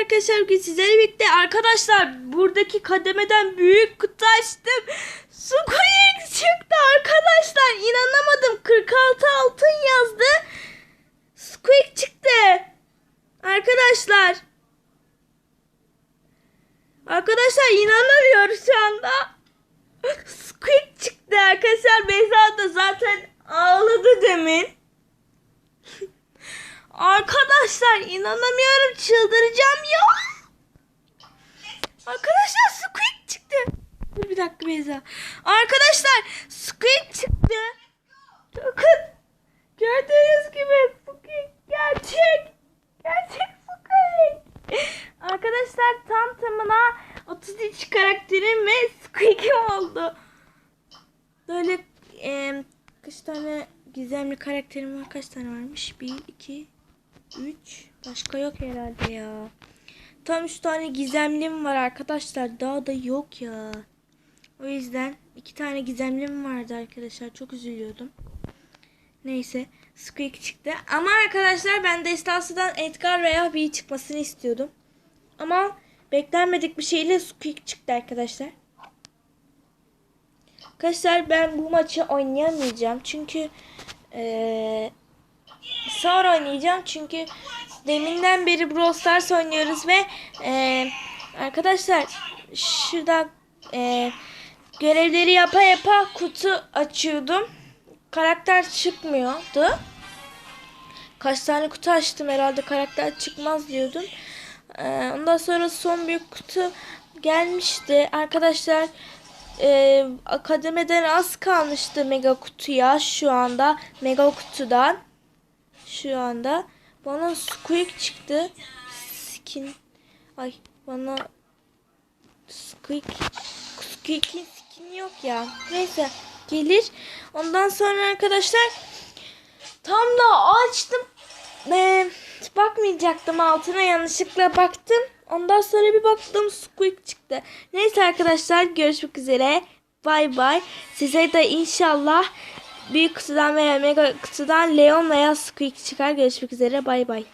arkadaşlar bugün sizlerle birlikte arkadaşlar buradaki kademeden büyük kutu açtım. Squeak çıktı arkadaşlar inanamadım 46 altın yazdı. Squeak çıktı. Arkadaşlar. Arkadaşlar inanamıyorum şu anda. Squeak çıktı arkadaşlar. Beyza Arkadaşlar inanamıyorum çıldıracağım ya. Arkadaşlar Squeak çıktı. Dur bir dakika Beyza. Arkadaşlar Squeak çıktı. Bakın. Gördüğünüz gibi Squeak gerçek. Gerçek Squeak. Arkadaşlar tam tamına 33 karakterim ve Squeak'im oldu. Böyle e, kaç tane gizemli karakterim var? Kaç tane varmış? 1, 2, 3. Başka yok herhalde ya. Tam 3 tane gizemlim var arkadaşlar. Daha da yok ya. O yüzden iki tane gizemlim vardı arkadaşlar. Çok üzülüyordum. Neyse. Squeak çıktı. Ama arkadaşlar ben Destansı'dan Edgar veya Bee çıkmasını istiyordum. Ama beklenmedik bir şeyle Squeak çıktı arkadaşlar. Arkadaşlar ben bu maçı oynayamayacağım. Çünkü eee sonra oynayacağım. Çünkü deminden beri Brawl Stars oynuyoruz ve eee, arkadaşlar şurada eee, görevleri yapa yapa kutu açıyordum. Karakter çıkmıyordu. Kaç tane kutu açtım herhalde karakter çıkmaz diyordum. Eee, ondan sonra son bir kutu gelmişti. Arkadaşlar e, akademiden az kalmıştı mega kutuya şu anda mega kutudan şu anda bana squeak çıktı skin ay bana squeak squeak'in skin yok ya neyse gelir ondan sonra arkadaşlar tam da açtım ee, bakmayacaktım altına yanlışlıkla baktım. Ondan sonra bir baktım squeak çıktı. Neyse arkadaşlar görüşmek üzere. Bay bay. Size de inşallah büyük kutudan veya mega kutudan Leon veya squeak çıkar. Görüşmek üzere. Bay bay.